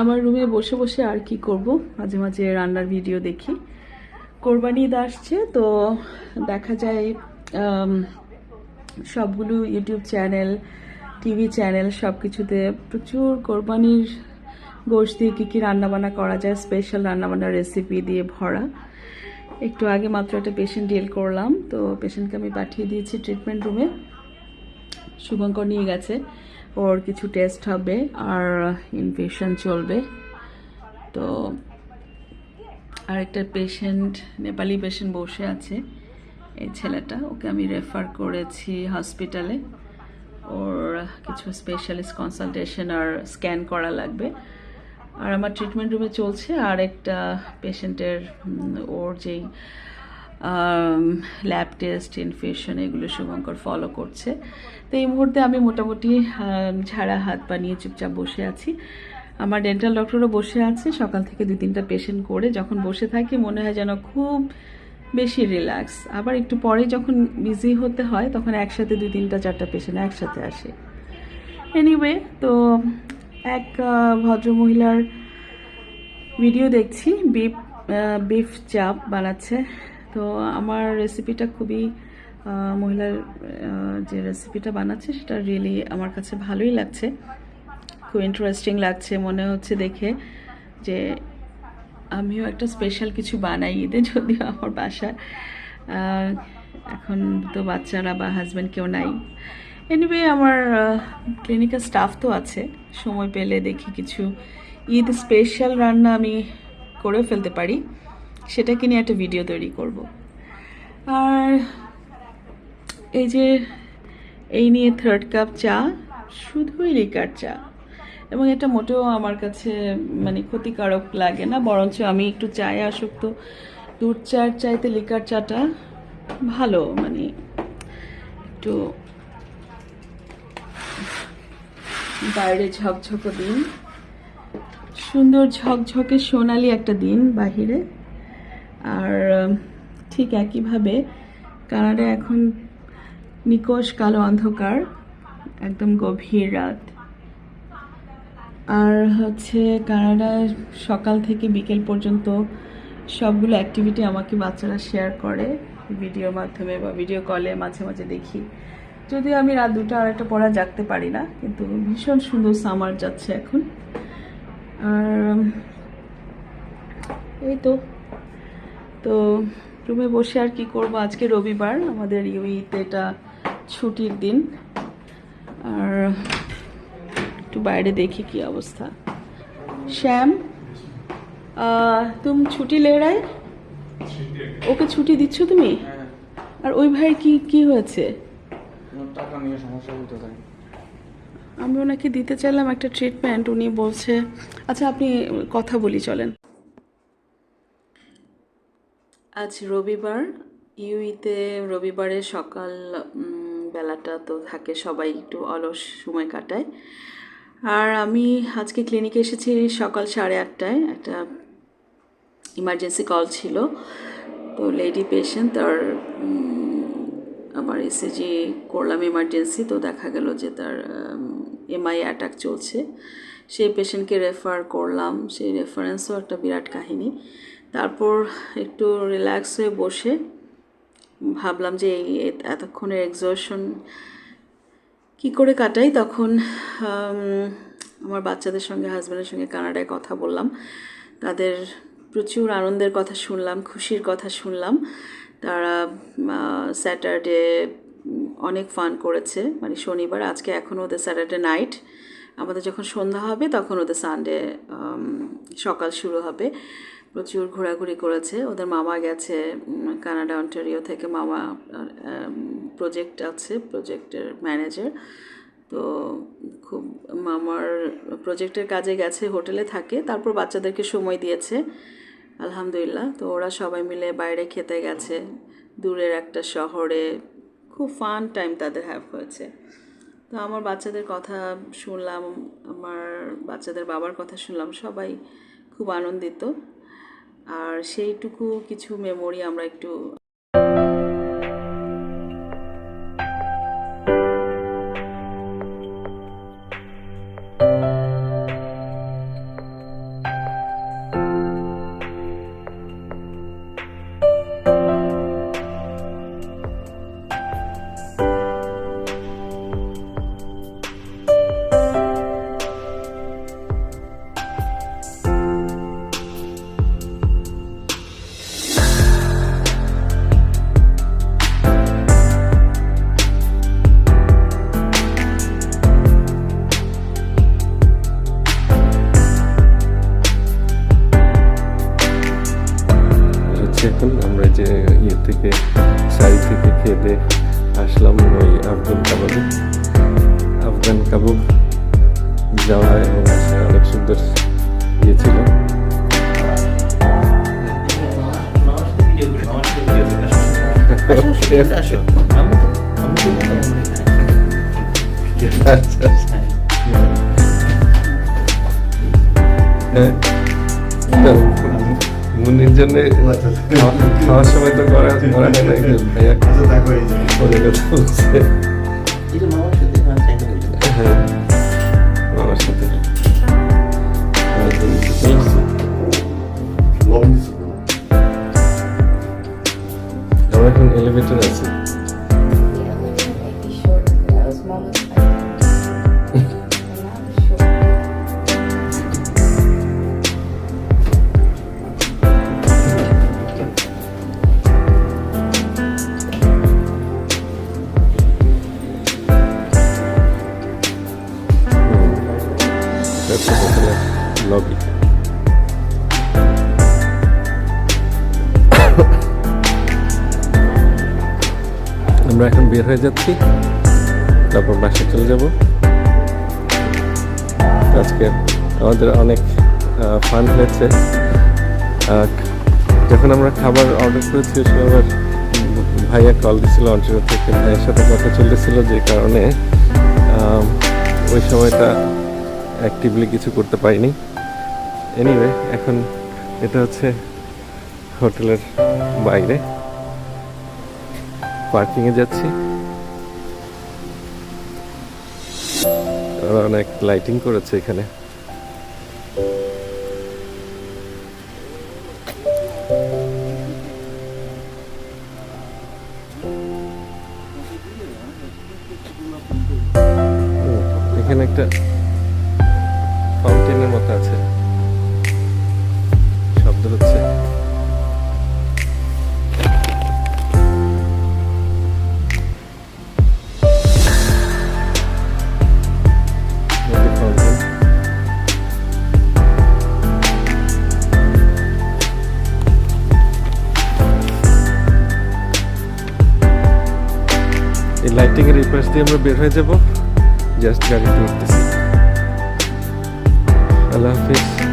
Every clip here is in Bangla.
আমার রুমে বসে বসে আর কি করব? মাঝে মাঝে রান্নার ভিডিও দেখি। কোরবানি ঈদ আসছে, তো দেখা যায় সবগুলো ইউটিউব চ্যানেল টিভি চ্যানেল সব কিছুতে প্রচুর কোরবানির গোশ দিয়ে কী কী রান্নাবান্না করা যায় স্পেশাল রান্নাবান্নার রেসিপি দিয়ে ভরা। একটু আগে মাত্র একটা পেশেন্ট ডিল করলাম, তো পেশেন্টকে আমি পাঠিয়ে দিয়েছি ট্রিটমেন্ট রুমে শুভঙ্কর নিয়ে গেছে। ওর কিছু টেস্ট হবে আর ইনফেকশন চলবে। তো আরেকটা পেশেন্ট নেপালি পেশেন্ট বসে আছে। এই ছেলেটা, ওকে আমি রেফার করেছি হসপিটালে ওর কিছু স্পেশালিস্ট কনসালটেশন আর স্ক্যান করা লাগবে। আর আমার ট্রিটমেন্ট রুমে চলছে। আর একটা পেশেন্টের ওর যেই ল্যাব টেস্ট ইনফেকশন এগুলো শুভঙ্কর ফলো করছে। তো এই মুহূর্তে আমি মোটামুটি আম, ঝাড়া হাত পা নিয়ে চুপচাপ বসে আছি। আমার ডেন্টাল ডক্টরও বসে আছে সকাল থেকে দু তিনটা পেশেন্ট করে। যখন বসে থাকি মনে হয় যেন খুব বেশি রিল্যাক্স আবার একটু পরে যখন বিজি হতে হয় তখন একসাথে দুই তিনটা চারটা পেশেন্ট একসাথে আসে। এনিওয়ে তো এক ভদ্রমহিলার ভিডিও দেখছি। বিফ বিফ চাপ বানাচ্ছে। তো আমার রেসিপিটা খুবই মহিলার যে রেসিপিটা বানাচ্ছে সেটা রিয়েলি আমার কাছে ভালোই লাগছে। খুব ইন্টারেস্টিং লাগছে, মনে হচ্ছে দেখে যে আমিও একটা স্পেশাল কিছু বানাই ঈদে যদিও আমার বাসায়। এখন তো বাচ্চারা বা হাজব্যান্ড কেউ নাই। এনিওয়ে আমার ক্লিনিকের স্টাফ তো আছে। সময় পেলে দেখি কিছু ঈদ স্পেশাল রান্না আমি করে ফেলতে পারি। সেটাকে নিয়ে একটা ভিডিও তৈরি করব। আর এই যে, এই নিয়ে থার্ড কাপ চা, শুধুই লিকার চা। এবং এটা মোটেও আমার কাছে মানে ক্ষতিকারক লাগে না, বরঞ্চ আমি একটু চায়ে আসক্ত। দুধ চার চাইতে লিকার চাটা ভালো মানে একটু বাইরে ঝকঝকো দিন। সুন্দর ঝকঝকে সোনালি একটা দিন বাহিরে। আর ঠিক একইভাবে কানাডা এখন নিকোষ কালো অন্ধকার, একদম গভীর রাত। আর হচ্ছে কানাডায় সকাল থেকে বিকেল পর্যন্ত সবগুলো অ্যাক্টিভিটি আমাকে বাচ্চারা শেয়ার করে ভিডিওর মাধ্যমে বা ভিডিও কলে মাঝে মাঝে দেখি। যদিও আমি রাত দুটো আড়াইটা পড়া জাগতে পারি না, কিন্তু ভীষণ সুন্দর সামার যাচ্ছে এখন। আর এই তো। তো রুমে বসে আর কি করব? আজকে রবিবার আমাদের ইউইতে এটা ছুটির দিন। আর একটু বাইরে দেখি কি অবস্থা। শ্যাম তুমি ছুটি লে রায়? ওকে ছুটি দিচ্ছ তুমি? হ্যাঁ। আর ওই ভাইয়ের কি কি হয়েছে? ওর টাকা নিয়ে সমস্যা হতে পারে। আমি ওনাকে দিতে চাইলাম একটা ট্রিটমেন্ট উনি বলছে আচ্ছা আপনি কথা বলি চলেন। আজ রবিবার। ইউইতে রবিবারে সকাল বেলাটা তো থাকে সবাই একটু অলস সময় কাটায়। আর আমি আজকে ক্লিনিকে এসেছি সকাল সাড়ে আটটায়। একটা ইমার্জেন্সি কল ছিল। তো লেডি পেশেন্ট তার উম, আবার এসএজি করলাম ইমার্জেন্সি তো দেখা গেল যে তার এমআই অ্যাটাক চলছে। সেই পেশেন্টকে রেফার করলাম। সেই রেফারেন্সও একটা বিরাট কাহিনী। তারপর একটু রিল্যাক্স হয়ে বসে ভাবলাম যে এই এতক্ষণের এক্সশন কি করে কাটাই? তখন আমার বাচ্চাদের সঙ্গে হাজব্যান্ডের সঙ্গে কানাডায় কথা বললাম। তাদের প্রচুর আনন্দের কথা শুনলাম, খুশির কথা শুনলাম। তারা স্যাটারডে অনেক ফান করেছে। মানে শনিবার, আজকে এখন ওদের স্যাটারডে নাইট আমাদের যখন সন্ধ্যা হবে, তখন ওদের সানডে সকাল শুরু হবে। প্রচুর ঘোরাঘুরি করেছে। ওদের মামা গেছে কানাডা, অন্টারিও থেকে মামা প্রজেক্ট আছে প্রজেক্টের ম্যানেজার তো খুব, মামার প্রজেক্টের কাজে গেছে হোটেলে থাকে, তারপর বাচ্চাদেরকে সময় দিয়েছে। আলহামদুলিল্লাহ, তো ওরা সবাই মিলে বাইরে খেতে গেছে। দূরের একটা শহরে, খুব ফান টাইম তাদের হ্যাভ হয়েছে। তো আমার বাচ্চাদের কথা শুনলাম, আমার বাচ্চাদের বাবার কথা শুনলাম, সবাই খুব আনন্দিত। আর সেইটুকু কিছু মেমোরি আমরা একটু এখন আমরা যে ইয়ে থেকে সাইড থেকে খেয়ে দিয়ে আসলাম ওই আফগান কাবাবে। আফগান কাবাব যাওয়া এবং আসা অনেক সুন্দর ইয়ে ছিল। আচ্ছা আচ্ছা মুনির জন্য খাওয়ার সময় তো করা করা যায় না ভাইয়া ফোনে কথা বলছে। হয়ে যাচ্ছি। তারপর বাসায় চলে যাব। আজকে আমাদের অনেক ফান হয়েছে। যখন আমরা খাবার অর্ডার করেছি আবার ভাইয়া কল দিছিল অঞ্চল থেকে ভাইয়ের সাথে কথা চলতেছিল, যে কারণে ওই সময়টা অ্যাক্টিভলি কিছু করতে পারিনি। এনিওয়ে এখন এটা হচ্ছে হোটেলের বাইরে। পার্কিংয়ে যাচ্ছি। অনেক লাইটিং করেছে এখানে। এখানে একটা ফাউন্টেনের মতো আছে। এই লাইটিং এর এই পাশ দিয়ে আমরা বের হয়ে যাব। জাস্ট গাড়িতে আল্লাহ হাফিজ।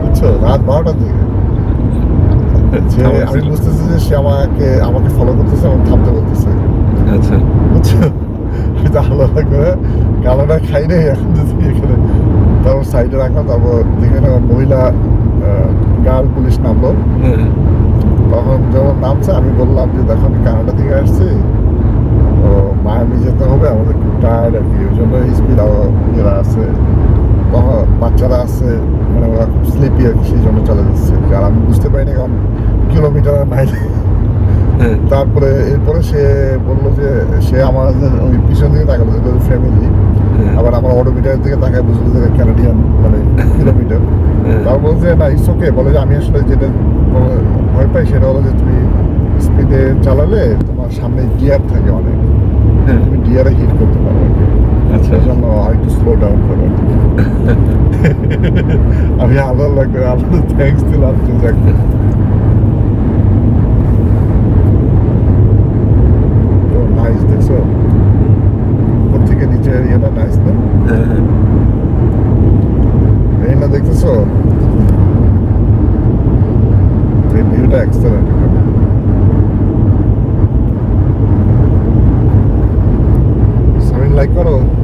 বুঝছ? রাত যে আমি বুঝতেছি যে সে আমাকে আমাকে ফলো করতেছে থামতে বলতেছে। আচ্ছা। বুঝছ? আমি তো আলাদা করে খাই নাই এখন যদি এখানে তারপর সাইডে রাখলাম তারপর যেখানে মহিলা গার্ল পুলিশ নামলো। হ্যাঁ। তখন যখন নামছে আমি বললাম যে দেখো আমি কানাডা থেকে আসছি। তো মায়ামি যেতে হবে আমাদের খুব টায়ার্ড আর কি ওই জন্য স্পিড আছে। বাচ্চারা আছে মানে ওরা খুব স্লিপি আর কি সেই জন্য চলে যাচ্ছে। আর আমি বুঝতে পারিনি কারণ কিলোমিটার মাইল হ্যাঁ। তারপরে এরপরে সে বলল যে সে আমার ওই পিছন দিকে তাকালো যে ফ্যামিলি। আবার আমার অটোমিটার দিকে তাকায় বুঝলো যে ক্যানাডিয়ান মানে কিলোমিটার হ্যাঁ। তারপর বলছে না ইটস ওকে বলে যে আমি আসলে যেটা ভয় পাই সেটা হলো যে তুমি স্পিডে চালালে তোমার সামনে গিয়ার থাকে অনেক। তুমি গিয়ারে হিট করতে পারবে। আচ্ছা। জন্য একটু স্লো ডাউন করো। আমি আলাদা লাগবে আলাদা থ্যাংকস দিলাম যাক করো।